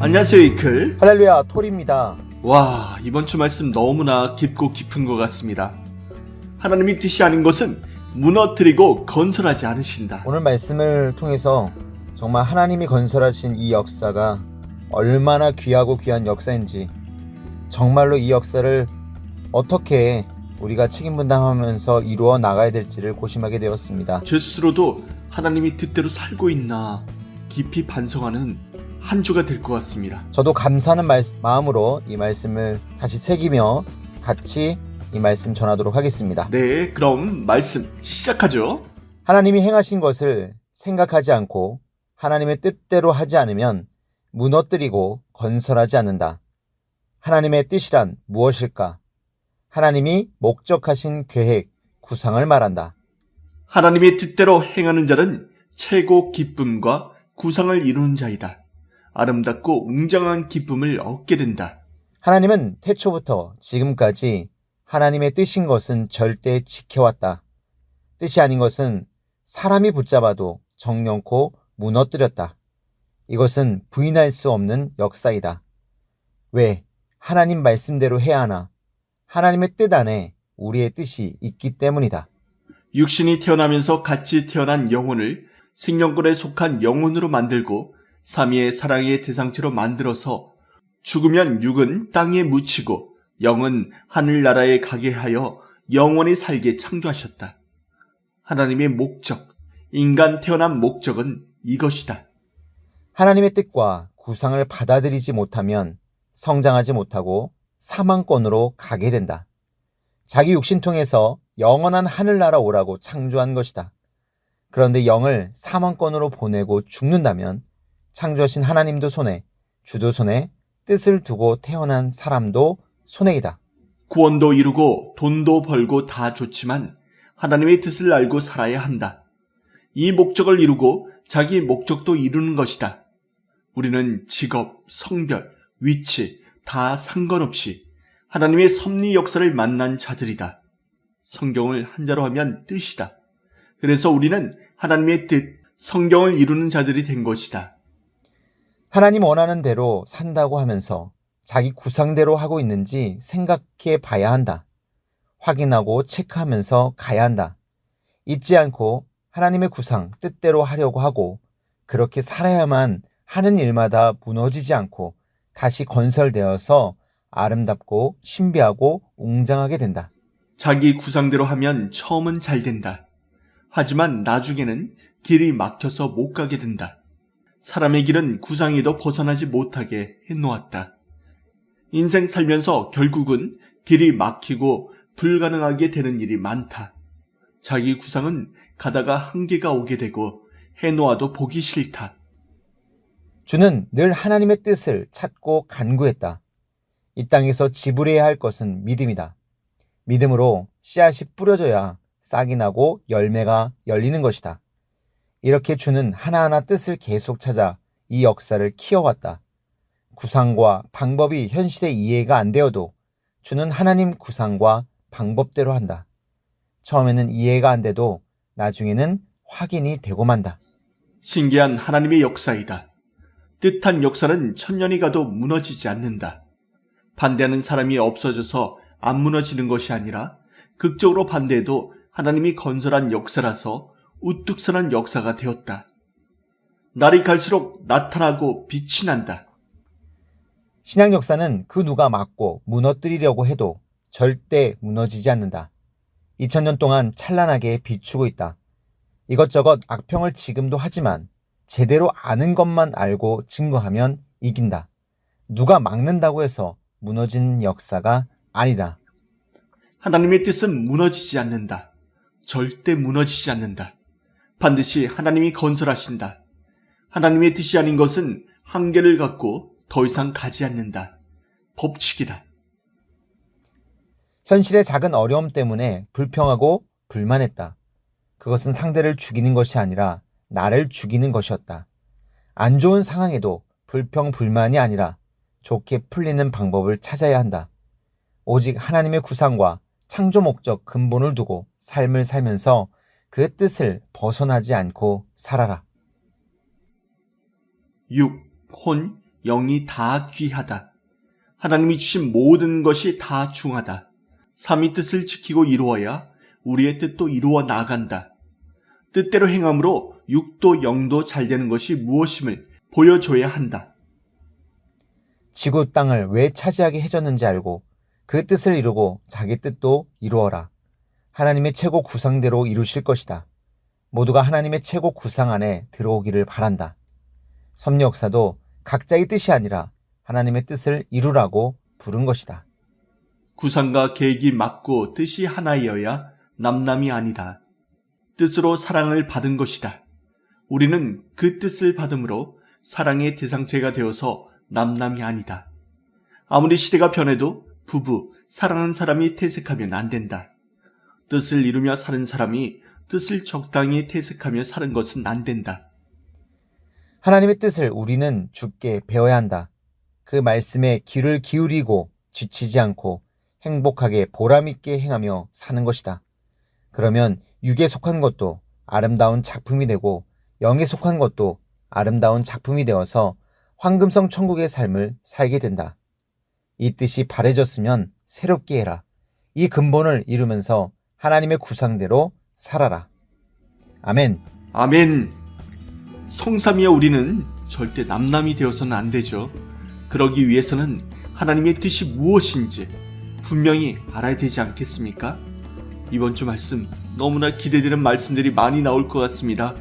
안녕하세요 이클. 할렐루야 톨입니다. 와 이번 주 말씀 너무나 깊고 깊은 것 같습니다. 하나님이 뜻이 아닌 것은 무너뜨리고 건설하지 않으신다. 오늘 말씀을 통해서 정말 하나님이 건설하신 이 역사가 얼마나 귀하고 귀한 역사인지 정말로 이 역사를 어떻게 우리가 책임 분담하면서 이루어 나가야 될지를 고심하게 되었습니다. 제 스스로도 하나님이 뜻대로 살고 있나 깊이 반성하는 한 주가 될 것 같습니다 저도 감사하는 말- 마음으로 이 말씀을 다시 새기며 같이 이 말씀 전하도록 하겠습니다. 네 그럼 말씀 시작하죠 하나님이 행하신 것을 생각하지 않고 하나님의 뜻대로 하지 않으면 무너뜨리고 건설하지 않는다. 하나님의 뜻이란 무엇일까? 하나님이 목적하신 계획, 구상을 말한다. 하나님의 뜻대로 행하는 자는 최고 기쁨과 구상을 이루는 자이다 아름답고 웅장한 기쁨을 얻게 된다 하나님은 태초부터 지금까지 하나님의 뜻인 것은 절대 지켜왔다. 뜻이 아닌 것은 사람이 붙잡아도 정령코 무너뜨렸다. 이것은 부인할 수 없는 역사이다. 왜? 하나님 말씀대로 해야 하나? 하나님의 뜻 안에 우리의 뜻이 있기 때문이다. 육신이 태어나면서 같이 태어난 영혼을 생명권에 속한 영혼으로 만들고 삼위의 사랑의 대상체로 만들어서 죽으면 육은 땅에 묻히고 영은 하늘나라에 가게 하여 영원히 살게 창조하셨다. 하나님의 목적, 인간 태어난 목적은 이것이다. 하나님의 뜻과 구상을 받아들이지 못하면 성장하지 못하고 사망권으로 가게 된다. 자기 육신 통해서 영원한 하늘나라 오라고 창조한 것이다. 그런데 영을 사망권으로 보내고 죽는다면 창조하신 하나님도 손해, 주도 손해, 뜻을 두고 태어난 사람도 손해이다. 구원도 이루고 돈도 벌고 다 좋지만 하나님의 뜻을 알고 살아야 한다. 이 목적을 이루고 자기 목적도 이루는 것이다. 우리는 직업, 성별, 위치 다 상관없이 하나님의 섭리 역사를 만난 자들이다. 성경을 한자로 하면 뜻이다. 그래서 우리는 하나님의 뜻, 성경을 이루는 자들이 된 것이다. 하나님 원하는 대로 산다고 하면서 자기 구상대로 하고 있는지 생각해 봐야 한다. 확인하고 체크하면서 가야 한다. 잊지 않고 하나님의 구상, 뜻대로 하려고 하고 그렇게 살아야만 하는 일마다 무너지지 않고 다시 건설되어서 아름답고 신비하고 웅장하게 된다. 자기 구상대로 하면 처음은 잘 된다. 하지만 나중에는 길이 막혀서 못 가게 된다. 사람의 길은 구상에도 벗어나지 못하게 해놓았다. 인생 살면서 결국은 길이 막히고 불가능하게 되는 일이 많다. 자기 구상은 가다가 한계가 오게 되고 해놓아도 보기 싫다. 주는 늘 하나님의 뜻을 찾고 간구했다. 이 땅에서 지불해야 할 것은 믿음이다. 믿음으로 씨앗이 뿌려져야 싹이 나고 열매가 열리는 것이다. 이렇게 주는 하나하나 뜻을 계속 찾아 이 역사를 키워왔다. 구상과 방법이 현실에 이해가 안 되어도 주는 하나님 구상과 방법대로 한다. 처음에는 이해가 안 돼도 나중에는 확인이 되고 만다. 신기한 하나님의 역사이다. 뜻한 역사는 천년이 가도 무너지지 않는다. 반대하는 사람이 없어져서 안 무너지는 것이 아니라 극적으로 반대해도 하나님이 건설한 역사라서 우뚝 서는 역사가 되었다. 날이 갈수록 나타나고 빛이 난다. 신앙 역사는 그 누가 막고 무너뜨리려고 해도 절대 무너지지 않는다. 2000년 동안 찬란하게 비추고 있다. 이것저것 악평을 지금도 하지만 제대로 아는 것만 알고 증거하면 이긴다. 누가 막는다고 해서 무너지는 역사가 아니다. 하나님의 뜻은 무너지지 않는다. 절대 무너지지 않는다. 반드시 하나님이 건설하신다. 하나님의 뜻이 아닌 것은 한계를 갖고 더 이상 가지 않는다. 법칙이다. 현실의 작은 어려움 때문에 불평하고 불만했다. 그것은 상대를 죽이는 것이 아니라 나를 죽이는 것이었다. 안 좋은 상황에도 불평, 불만이 아니라 좋게 풀리는 방법을 찾아야 한다. 오직 하나님의 구상과 창조 목적 근본을 두고 삶을 살면서 그 뜻을 벗어나지 않고 살아라. 6. 혼, 영이 다 귀하다. 하나님이 주신 모든 것이 다 중하다. 삼위 뜻을 지키고 이루어야 우리의 뜻도 이루어 나간다. 뜻대로 행함으로 육도 영도 잘 되는 것이 무엇임을 보여줘야 한다. 지구 땅을 왜 차지하게 해줬는지 알고 그 뜻을 이루고 자기 뜻도 이루어라. 하나님의 최고 구상대로 이루실 것이다. 모두가 하나님의 최고 구상 안에 들어오기를 바란다. 섭리 역사도 각자의 뜻이 아니라 하나님의 뜻을 이루라고 부른 것이다. 구상과 계획이 맞고 뜻이 하나이어야 남남이 아니다. 뜻으로 사랑을 받은 것이다. 우리는 그 뜻을 받음으로 사랑의 대상체가 되어서 남남이 아니다. 아무리 시대가 변해도 부부, 사랑하는 사람이 퇴색하면 안 된다. 뜻을 이루며 사는 사람이 뜻을 적당히 퇴색하며 사는 것은 안 된다. 하나님의 뜻을 우리는 죽게 배워야 한다. 그 말씀에 귀를 기울이고 지치지 않고 행복하게 보람있게 행하며 사는 것이다. 그러면 육에 속한 것도 아름다운 작품이 되고 영에 속한 것도 아름다운 작품이 되어서 황금성 천국의 삶을 살게 된다. 이 뜻이 바래졌으면 새롭게 해라. 이 근본을 이루면서 하나님의 구상대로 살아라. 아멘. 아멘. 성삼이여 우리는 절대 남남이 되어서는 안 되죠. 그러기 위해서는 하나님의 뜻이 무엇인지 분명히 알아야 되지 않겠습니까? 이번 주 말씀 너무나 기대되는 말씀들이 많이 나올 것 같습니다.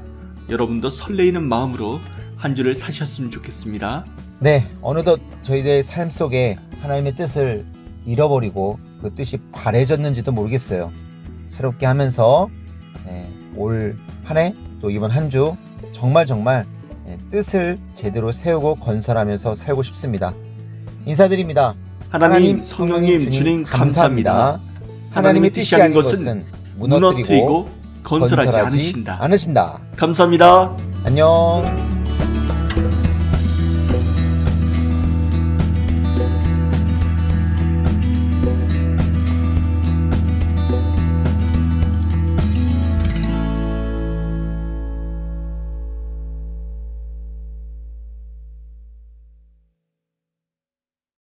여러분도 설레이는 마음으로 한 주를 사셨으면 좋겠습니다. 네, 어느덧 저희들의 삶 속에 하나님의 뜻을 잃어버리고 그 뜻이 바래졌는지도 모르겠어요. 새롭게 하면서 네, 올한 해 또 이번 한 주 정말 정말 네, 뜻을 제대로 세우고 건설하면서 살고 싶습니다. 인사드립니다. 하나님, 성령님, 주님 감사합니다. 하나님의 뜻이 아닌 것은 무너뜨리고 건설하지 않으신다. 않으신다. 감사합니다. 안녕.